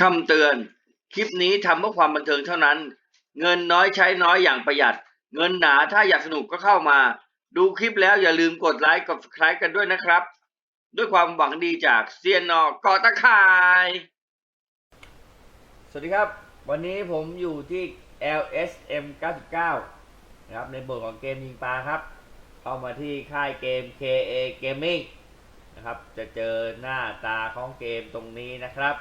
คำเตือน คลิปนี้ทำเพื่อความบันเทิงเท่านั้น เงินน้อยใช้น้อยอย่างประหยัด เงินหนาถ้าอยากสนุกก็เข้ามา ดูคลิปแล้วอย่าลืมกดไลค์กด subscribe กันด้วยนะครับ ด้วยความหวังดีจากเซียนนอกอตะข่าย สวัสดีครับ วันนี้ผมอยู่ที่ LSM 99นะครับในบทของเกมยิงปลาครับ เข้ามาที่ค่ายเกม KA Gaming นะครับ จะเจอหน้าตาของเกมตรงนี้นะครับ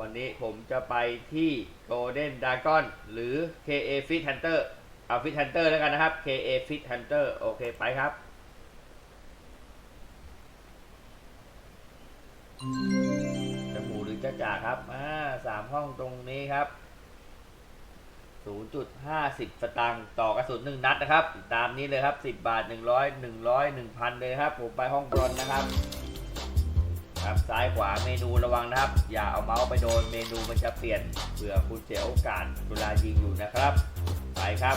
วันนี้ผมจะไปที่ Golden Dragon หรือ KA Fit Hunter เอา Fit Hunter แล้วกันนะครับ KA Fit Hunter โอเคไปครับ จะหมูหรือจะจ่าครับ อ่าสามห้องตรงนี้ครับ 0.50 สตางค์ต่อกระสุนหนึ่งนัดนะครับ ตามนี้เลยครับ 10 บาท 100 100 1,000 เลยครับ ผมไปห้องบอลนะครับ ครับซ้ายขวาเมนูระวังนะครับ อย่าเอาเมาส์ไปโดนเมนูมันจะเปลี่ยนเผื่อคุณเสียโอกาสเวลายิงอยู่นะครับ ไปครับ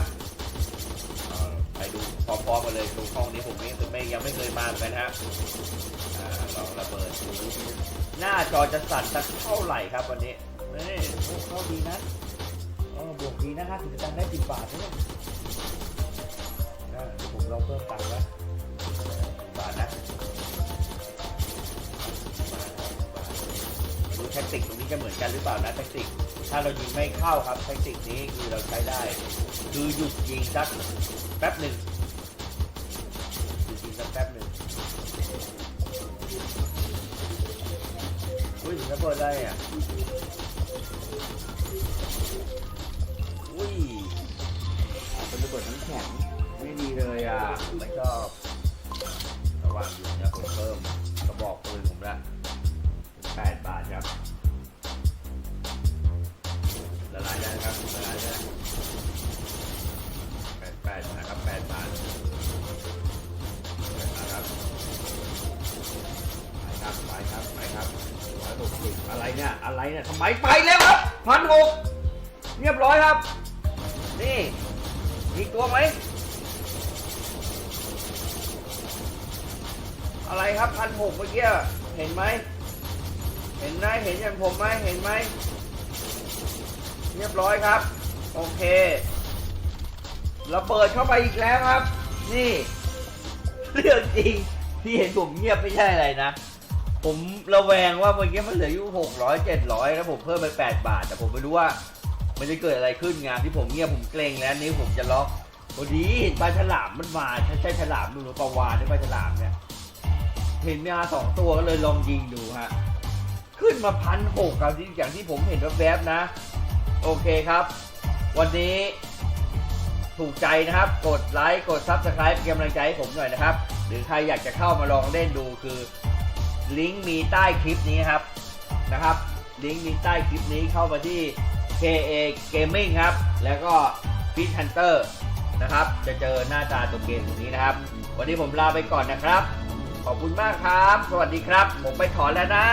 ไปดูพร้อมๆกันเลยดูห้องนี้ผมไม่ไม่ยังไม่เคยมาเหมือนกันนะครับลองระเบิดดูหน้าจอจะสั่นสักเท่าไหร่ครับวันนี้นี่โอ้เข้าดีนะเออบวกดีนะฮะถึงจะได้สิบบาทนะเนี่ยผมลองเพิ่มตังค์แล้วบาทนะ ท็กติกตรงนี้จะเหมือนกันหรือเปล่านะแท็กติก ถ้าเรายิงไม่เข้าครับแท็กติกนี้คือเราใช้ได้ คือหยุดยิงสักแป๊บหนึ่งหยุดยิงสักแป๊บหนึ่งอุ้ยถึงระเบิดได้อะอุ้ยเป็นระเบิดน้ำแข็งไม่ดีเลยอะไม่ชอบระวังอยู่นะผมเพิ่มกระบอกปืน ครับละลายได้ครับละลายได้แปดแปดนะครับแปดบาทนะครับไปครับไปครับไปครับร้อยหกสิบอะไรเนี่ยอะไรเนี่ยทำไมไปแล้วครับพันหกเรียบร้อยครับ นี่มีตัวไหมอะไรครับพันหกเมื่อกี้เห็นไหม เห็นไหมเห็นอย่างผมไหมเห็นไหมเรียบร้อยครับ โอเคระเบิดเข้าไปอีกแล้วครับ นี่ เรื่องจริงที่เห็นผมเงียบไม่ใช่อะไรนะ ผมระแวงว่าเมื่อกี้มันเหลืออยู่หกร้อยเจ็ดร้อยแล้วผมเพิ่มไปแปดบาท แต่ผมไม่รู้ว่ามันจะเกิดอะไรขึ้นงานที่ผมเงียบผมเกรงแล้วนิ้ผมจะล็อกพอดีเห็นปลาฉลามมันมาใช่ใช่ฉลามดูหรือปลาวานหรือปลาฉลามเนี่ย เห็นมีอาสองตัวก็เลยลองยิงดูฮะ ขึ้นมาพันหกกับอย่างที่ผมเห็นแวบๆนะ โอเคครับ วันนี้ถูกใจนะครับ กดไลค์กดซับสไครป์เป็นกำลังใจให้ผมหน่อยนะครับ หรือใครอยากจะเข้ามาลองเล่นดูคือลิงก์มีใต้คลิปนี้ครับนะครับลิงก์มีใต้คลิปนี้เข้ามาที่ KA Gaming ครับ แล้วก็ Fit Hunter นะครับ จะเจอหน้าตาตัวเกมตรงนี้นะครับ วันนี้ผมลาไปก่อนนะครับ ขอบคุณมากครับ สวัสดีครับ ผมไปถอนแล้วนะ